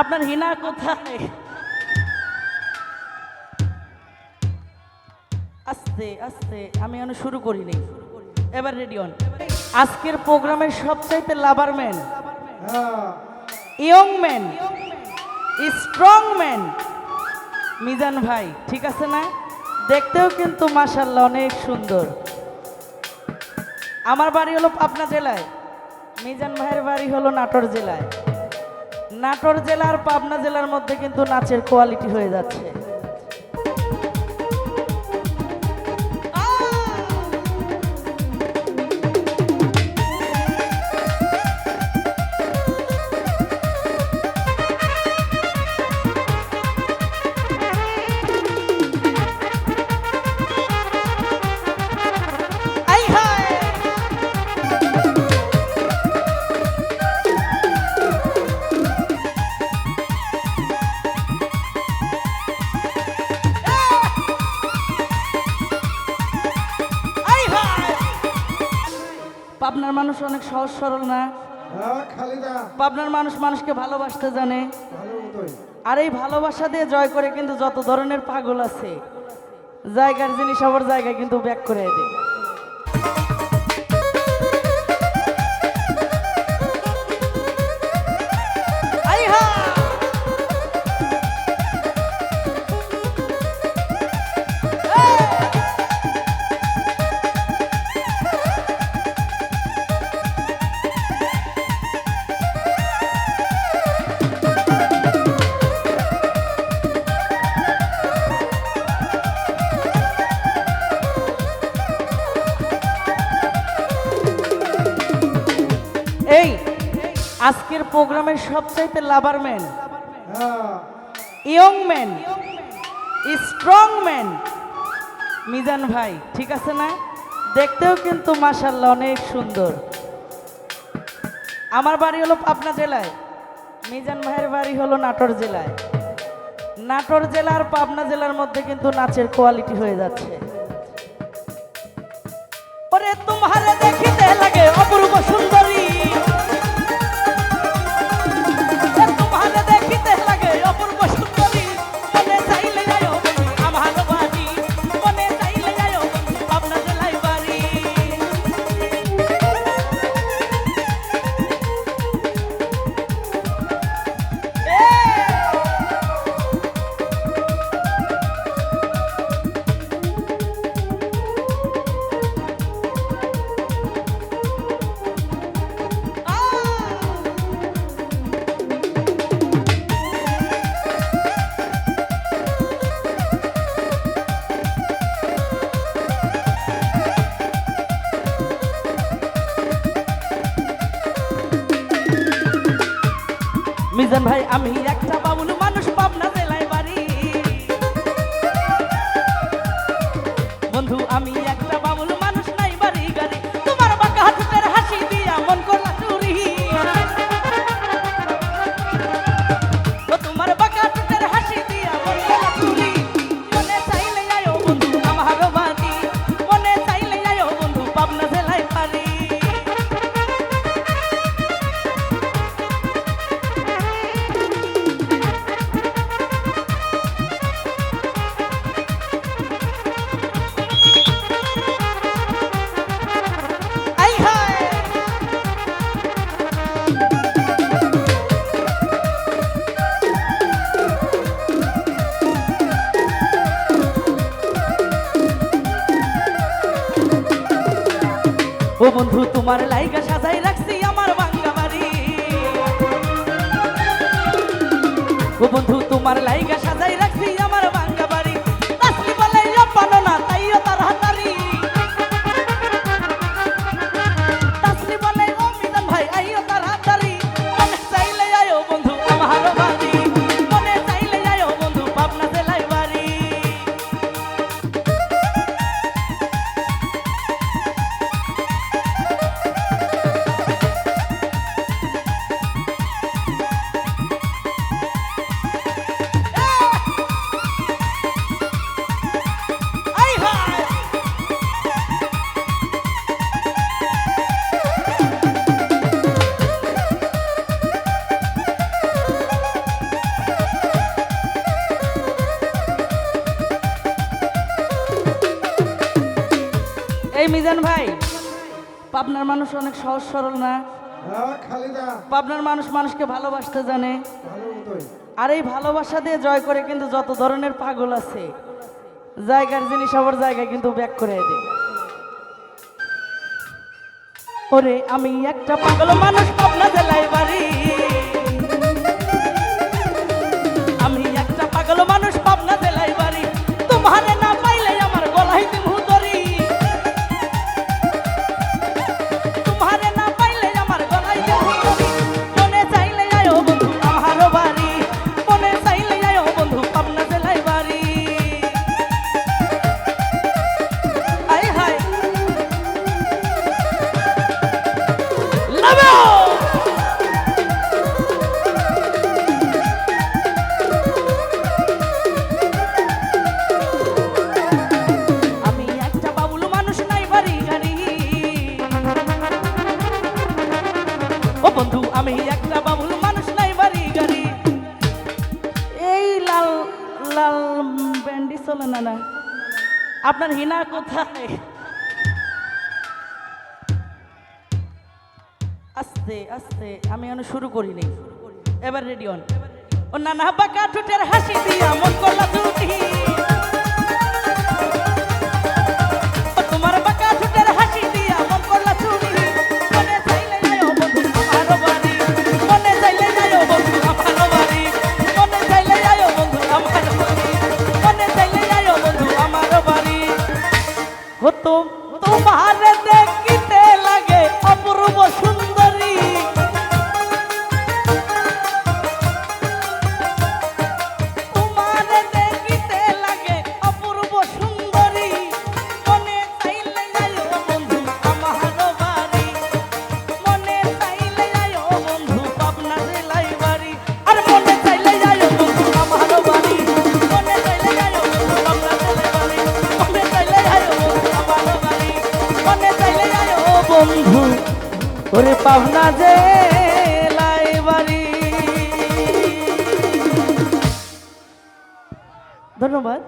আপনার হিনা কোথায়? আস্তে আস্তে, আমি এখনও শুরু করিনি। এবার রেডি অন আজকের প্রোগ্রামের সবচাইতে lover man young man strong man Mizan ভাই, ঠিক আছে না? দেখতেও কিন্তু মাসাল্লাহ অনেক সুন্দর। আমার বাড়ি হলো পাবনা জেলায়। মিজান ভাইয়ের বাড়ি হলো নাটোর জেলায়। নাটোর জেলার পাবনা জেলার মধ্যে কিন্তু নাচের কোয়ালিটি হয়ে যাচ্ছে। পাবনার মানুষ অনেক সহজ সরল না? হ্যাঁ পাবনার মানুষ মানুষকে ভালোবাসতে জানে। আর এই ভালোবাসা দিয়ে জয় করে কিন্তু যত ধরনের পাগল আছে জায়গার জিনিস আবার জায়গায় কিন্তু ব্যাক করে দেয়। আজকের প্রোগ্রামের সবচাইতে lover man young man strong man Mizan ভাই ঠিক আছে না? দেখতেও কিন্তু মাসাল্লাহ অনেক সুন্দর। আমার বাড়ি হলো পাবনা জেলায়। মিজান ভাইয়ের বাড়ি হলো নাটোর জেলায়। নাটোর জেলার পাবনা জেলার মধ্যে কিন্তু নাচের কোয়ালিটি হয়ে যাচ্ছে। ওরে তোমারে দেখিতে ভাই আমি একটা বাবুল ও বন্ধু, তোমার লাইগা সাজাই রাখছি আমার বাঙ্গা বাড়ি। ও বন্ধু, তোমার লাইগা সাজাই রাখছি মিজান ভাই পাবনার মানুষ অনেক সহজ সরল না? হ্যাঁ পাবনার মানুষ মানুষকে ভালোবাসতে জানে। আর এই ভালোবাসা দিয়ে জয় করে কিন্তু যত ধরনের পাগল আছে জায়গার জিনিস আবার জায়গায় কিন্তু ব্যাক করে দেয়। ওরে আমি একটা পাগল মানুষ পাবনা জেলায় বাড়ি। লাল ব্যান্ডি চলে না না। আপনার হিনা কোথায়? আস্তে আস্তে, আমি শুরু করিনি। এবার রেডি অন না নানা বাঁকা ঠোঁটের হাসি দিয়া মন 不多。ওরে পাবনা যে লাইবারি ধন্যবাদ।